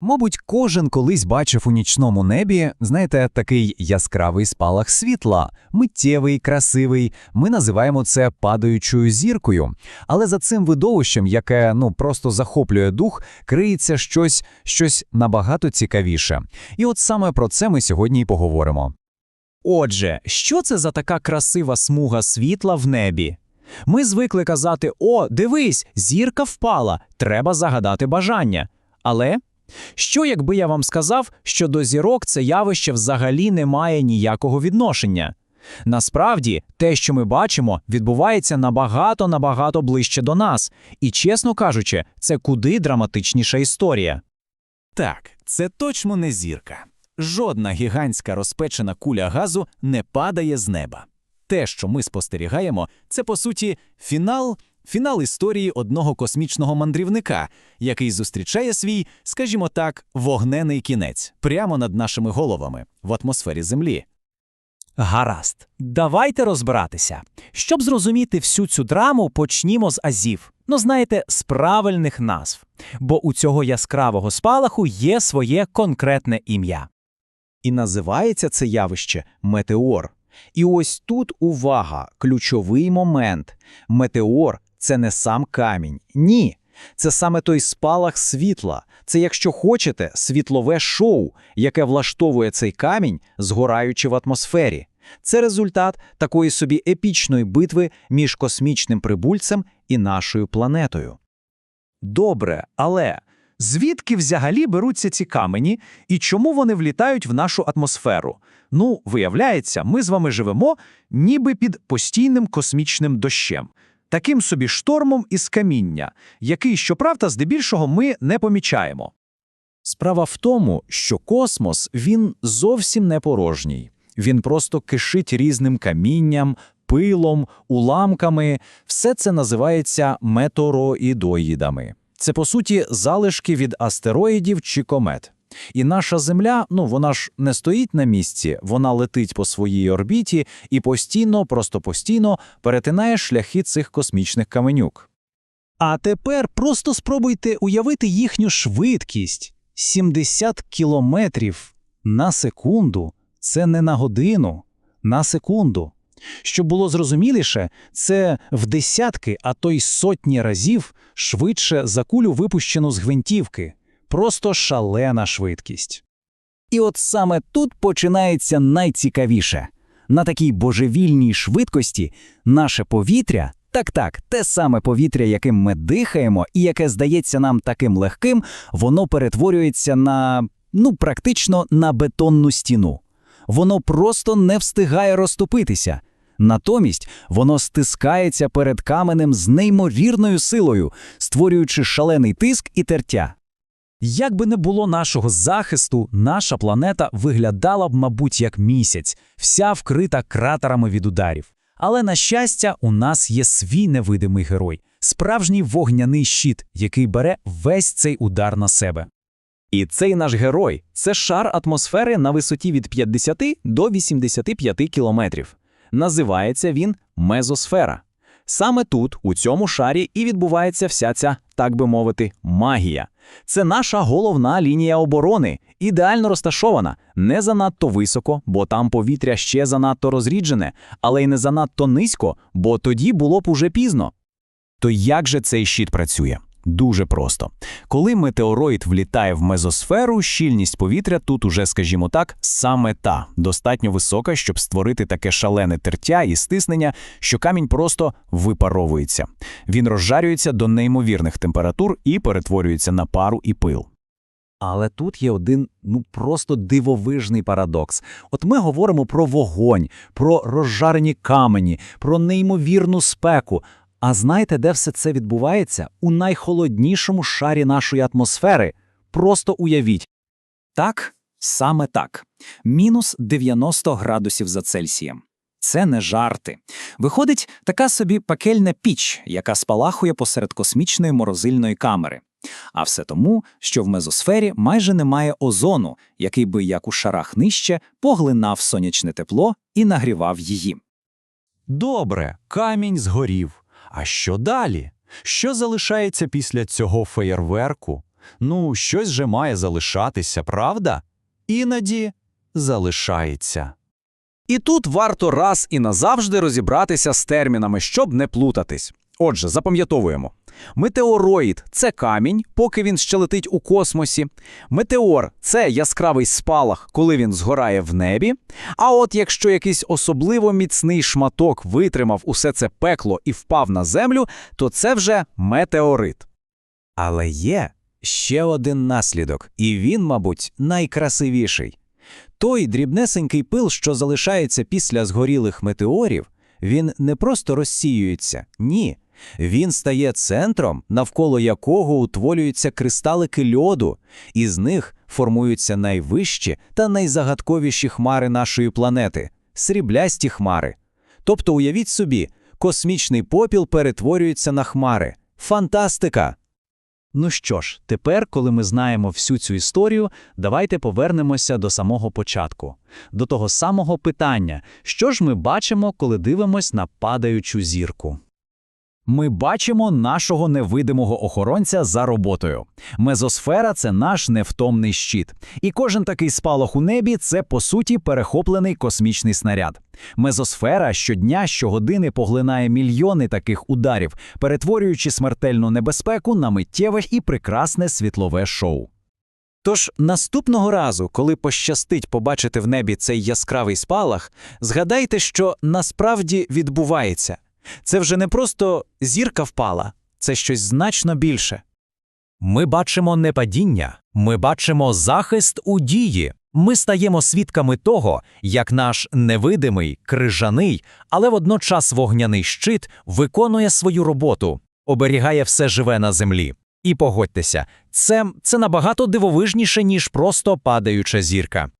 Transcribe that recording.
Мабуть, кожен колись бачив у нічному небі, знаєте, такий яскравий спалах світла, миттєвий, красивий. Ми називаємо це падаючою зіркою. Але за цим видовищем, яке ну просто захоплює дух, криється щось, щось набагато цікавіше. І от саме про це ми сьогодні й поговоримо. Отже, що це за така красива смуга світла в небі? Ми звикли казати: О, дивись, зірка впала, треба загадати бажання. Але що, якби я вам сказав, що до зірок це явище взагалі не має ніякого відношення? Насправді, те, що ми бачимо, відбувається набагато набагато ближче до нас, і, чесно кажучи, це куди драматичніша історія. Так, це точно не зірка. Жодна гігантська розпечена куля газу не падає з неба. Те, що ми спостерігаємо, це по суті фінал, фінал історії одного космічного мандрівника, який зустрічає свій, скажімо так, вогнений кінець прямо над нашими головами в атмосфері Землі. Гаразд, давайте розбиратися. Щоб зрозуміти всю цю драму, почнімо з азів. Ну, знаєте, з правильних назв. Бо у цього яскравого спалаху є своє конкретне ім'я. І називається це явище метеор. І ось тут увага, ключовий момент. Метеор це не сам камінь. Ні. Це саме той спалах світла. Це, якщо хочете, світлове шоу, яке влаштовує цей камінь, згораючи в атмосфері. Це результат такої собі епічної битви між космічним прибульцем і нашою планетою. Добре, але звідки взагалі беруться ці камені і чому вони влітають в нашу атмосферу? Ну, виявляється, ми з вами живемо ніби під постійним космічним дощем, таким собі штормом із каміння, який, щоправда, здебільшого ми не помічаємо. Справа в тому, що космос він зовсім не порожній. Він просто кишить різним камінням, пилом, уламками. Все це називається метеороїдоїдами. Це, по суті, залишки від астероїдів чи комет. І наша Земля, ну вона ж не стоїть на місці, вона летить по своїй орбіті і постійно, просто постійно перетинає шляхи цих космічних каменюк. А тепер просто спробуйте уявити їхню швидкість 70 кілометрів на секунду. Це не на годину, на секунду. Щоб було зрозуміліше, це в десятки, а то й сотні разів швидше за кулю випущену з гвинтівки. Просто шалена швидкість. І от саме тут починається найцікавіше. На такій божевільній швидкості наше повітря, так-так, те саме повітря, яким ми дихаємо, і яке здається нам таким легким, воно перетворюється на, ну, практично на бетонну стіну. Воно просто не встигає розтопитися. Натомість воно стискається перед каменем з неймовірною силою, створюючи шалений тиск і тертя. Як би не було нашого захисту, наша планета виглядала б, мабуть, як місяць, вся вкрита кратерами від ударів. Але, на щастя, у нас є свій невидимий герой, справжній вогняний щит, який бере весь цей удар на себе. І цей наш герой це шар атмосфери на висоті від 50 до 85 кілометрів. Називається він мезосфера. Саме тут, у цьому шарі, і відбувається вся ця, так би мовити, магія. Це наша головна лінія оборони, ідеально розташована, не занадто високо, бо там повітря ще занадто розріджене, але й не занадто низько, бо тоді було б уже пізно. То як же цей щит працює? Дуже просто. Коли метеороїд влітає в мезосферу, щільність повітря тут уже, скажімо так, саме та, достатньо висока, щоб створити таке шалене тертя і стиснення, що камінь просто випаровується. Він розжарюється до неймовірних температур і перетворюється на пару і пил. Але тут є один ну просто дивовижний парадокс. От ми говоримо про вогонь, про розжарені камені, про неймовірну спеку. А знаєте, де все це відбувається? У найхолоднішому шарі нашої атмосфери. Просто уявіть. Так, саме так. Мінус 90 градусів за Цельсієм. Це не жарти. Виходить така собі пекельна піч, яка спалахує посеред космічної морозильної камери. А все тому, що в мезосфері майже немає озону, який би, як у шарах нижче, поглинав сонячне тепло і нагрівав її. Добре, камінь згорів. А що далі? Що залишається після цього феєрверку? Ну, щось же має залишатися, правда? Іноді залишається. І тут варто раз і назавжди розібратися з термінами, щоб не плутатись. Отже, запам'ятовуємо. Метеороїд це камінь, поки він ще летить у космосі. Метеор це яскравий спалах, коли він згорає в небі. А от якщо якийсь особливо міцний шматок витримав усе це пекло і впав на землю, то це вже метеорит. Але є ще один наслідок, і він, мабуть, найкрасивіший. Той дрібнесенький пил, що залишається після згорілих метеорів, він не просто розсіюється, ні. Він стає центром, навколо якого утворюються кристалики льоду, і з них формуються найвищі та найзагадковіші хмари нашої планети сріблясті хмари. Тобто, уявіть собі, космічний попіл перетворюється на хмари. Фантастика! Ну що ж, тепер, коли ми знаємо всю цю історію, давайте повернемося до самого початку, до того самого питання, що ж ми бачимо, коли дивимось на падаючу зірку. Ми бачимо нашого невидимого охоронця за роботою. Мезосфера це наш невтомний щит. І кожен такий спалах у небі це, по суті, перехоплений космічний снаряд. Мезосфера щодня, щогодини поглинає мільйони таких ударів, перетворюючи смертельну небезпеку на миттєве і прекрасне світлове шоу. Тож наступного разу, коли пощастить побачити в небі цей яскравий спалах, згадайте, що насправді відбувається. Це вже не просто зірка впала, це щось значно більше. Ми бачимо не падіння, ми бачимо захист у дії. Ми стаємо свідками того, як наш невидимий, крижаний, але водночас вогняний щит виконує свою роботу, оберігає все живе на землі. І погодьтеся, це, це набагато дивовижніше, ніж просто падаюча зірка.